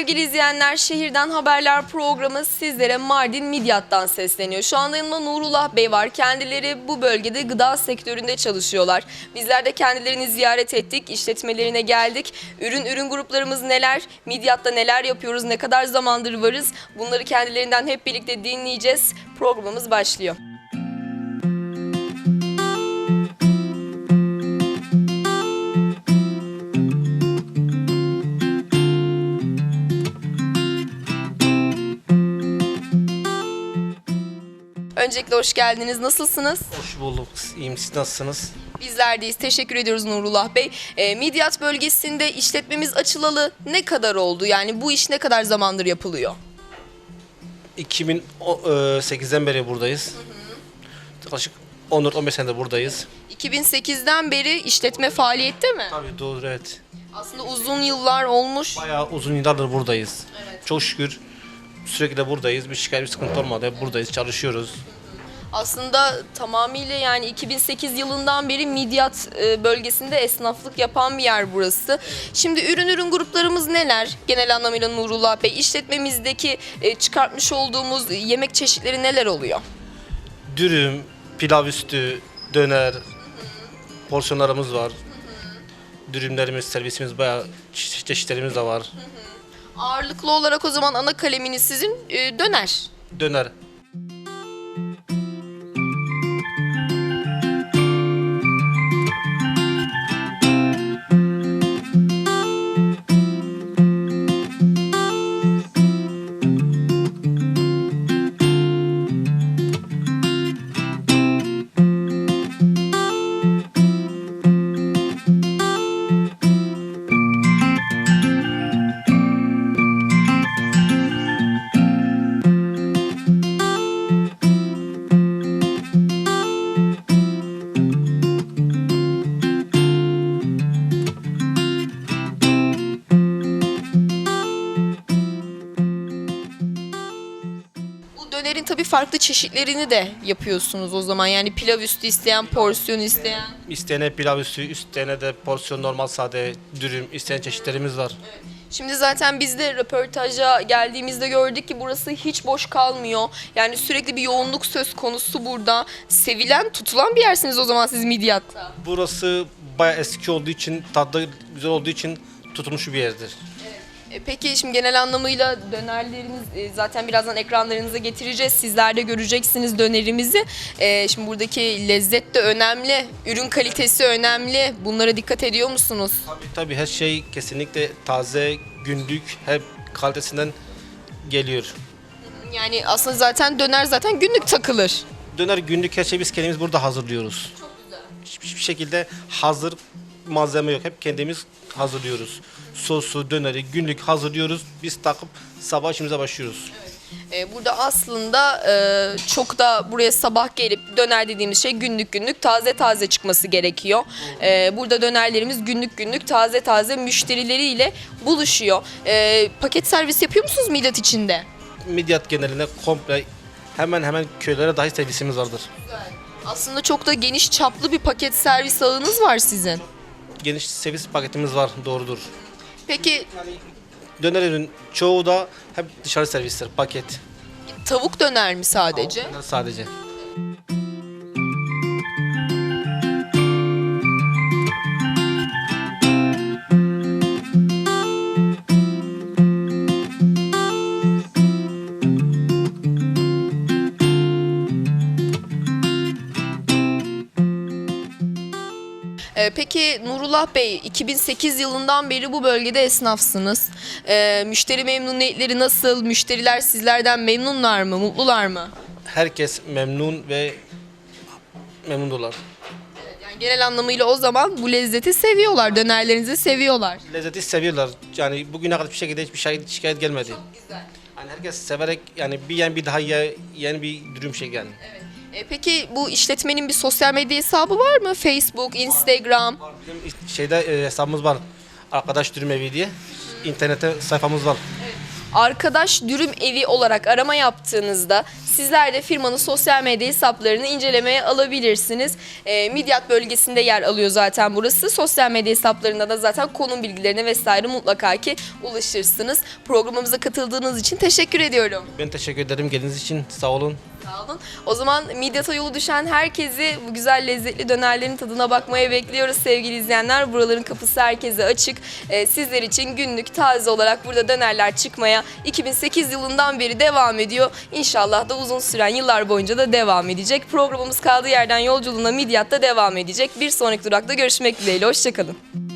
Sevgili izleyenler, Şehirden Haberler programı sizlere Mardin Midyat'tan sesleniyor. Şu anda yanımda Nurullah Bey var. Kendileri bu bölgede gıda sektöründe çalışıyorlar. Bizler de kendilerini ziyaret ettik, işletmelerine geldik. Ürün ürün gruplarımız neler, Midyat'ta neler yapıyoruz, ne kadar zamandır varız bunları kendilerinden hep birlikte dinleyeceğiz. Programımız başlıyor. Öncelikle hoş geldiniz. Nasılsınız? Hoş bulduk. İyiyim. Siz nasılsınız? Bizler deyiz. Teşekkür ediyoruz Nurullah Bey. E, Midyat bölgesinde işletmemiz açılalı ne kadar oldu? Yani bu iş ne kadar zamandır yapılıyor? 2008'den beri buradayız. Yaklaşık 14-15 senedir buradayız. 2008'den beri işletme faaliyette mi? Tabii doğru evet. Aslında uzun yıllar olmuş. Bayağı uzun yıllardır buradayız. Çok şükür sürekli de buradayız. Bir şikayet, bir sıkıntı olmadı. Hep buradayız, çalışıyoruz. Aslında tamamıyla yani 2008 yılından beri Midyat e, bölgesinde esnaflık yapan bir yer burası. Şimdi ürün ürün gruplarımız neler? Genel anlamıyla Nurullah Bey işletmemizdeki e, çıkartmış olduğumuz yemek çeşitleri neler oluyor? Dürüm, pilav üstü, döner, porsiyonlarımız var. Dürümlerimiz, servisimiz bayağı çe- çeşitlerimiz de var. Ağırlıklı olarak o zaman ana kaleminiz sizin e, döner. Döner. Tabii farklı çeşitlerini de yapıyorsunuz o zaman. Yani pilav üstü isteyen, porsiyon isteyen. İsteyene pilav üstü, isteyene de porsiyon normal sade, dürüm, isteyen çeşitlerimiz var. Şimdi zaten biz de röportaja geldiğimizde gördük ki burası hiç boş kalmıyor. Yani sürekli bir yoğunluk söz konusu burada. Sevilen, tutulan bir yersiniz o zaman siz Midyat'ta. Burası bayağı eski olduğu için, tadı güzel olduğu için tutulmuş bir yerdir. E, Peki şimdi genel anlamıyla dönerleriniz e, zaten birazdan ekranlarınıza getireceğiz. Sizler de göreceksiniz dönerimizi. E, Şimdi buradaki lezzet de önemli, ürün kalitesi önemli. Bunlara dikkat ediyor musunuz? Tabii tabii her şey kesinlikle taze, günlük, hep kalitesinden geliyor. Yani aslında zaten döner zaten günlük takılır. Döner günlük her şeyi biz kendimiz burada hazırlıyoruz. Çok güzel. Hiçbir hiçbir şekilde hazır malzeme yok. Hep kendimiz hazırlıyoruz. Sosu, döneri günlük hazırlıyoruz. Biz takıp sabah işimize başlıyoruz. Ee, Burada aslında e, çok da buraya sabah gelip döner dediğimiz şey günlük günlük taze taze çıkması gerekiyor. Ee, Burada dönerlerimiz günlük günlük taze taze müşterileriyle buluşuyor. Ee, Paket servis yapıyor musunuz Milat içinde? Midyat genelinde komple hemen hemen köylere dahi servisimiz vardır. Aslında çok da geniş çaplı bir paket servis ağınız var sizin. Geniş servis paketimiz var doğrudur. Peki Döner ürün çoğu da hep dışarı servisler, paket. tavuk döner mi sadece? Sadece. Ee, Peki Nurullah Bey 2008 yılından beri bu bölgede esnafsınız. Ee, müşteri memnuniyetleri nasıl? Müşteriler sizlerden memnunlar mı? Mutlular mı? Herkes memnun ve memnundular. Yani genel anlamıyla o zaman bu lezzeti seviyorlar, dönerlerinizi seviyorlar. Lezzeti seviyorlar. Yani bugüne kadar bir şekilde hiçbir şey, şikayet gelmedi. Güzel. Yani herkes severek yani bir yen bir daha ye, yeni bir dürüm şey yani. E, peki bu işletmenin bir sosyal medya hesabı var mı? Facebook, Instagram? Bizim şeyde e, hesabımız var. Arkadaş dürüm evi diye. İnternette sayfamız var. Arkadaş Dürüm Evi olarak arama yaptığınızda Sizler de firmanın sosyal medya hesaplarını incelemeye alabilirsiniz. E, Midyat bölgesinde yer alıyor zaten burası. Sosyal medya hesaplarında da zaten konum bilgilerine vesaire mutlaka ki ulaşırsınız. Programımıza katıldığınız için teşekkür ediyorum. Ben teşekkür ederim geldiğiniz için. Sağ olun. Sağ olun. O zaman Midyat'a yolu düşen herkesi bu güzel lezzetli dönerlerin tadına bakmaya bekliyoruz sevgili izleyenler. Buraların kapısı herkese açık. Ee, sizler için günlük taze olarak burada dönerler çıkmaya 2008 yılından beri devam ediyor. İnşallah da uzun süren yıllar boyunca da devam edecek. Programımız kaldığı yerden yolculuğuna Midyat'ta devam edecek. Bir sonraki durakta görüşmek dileğiyle. Hoşçakalın.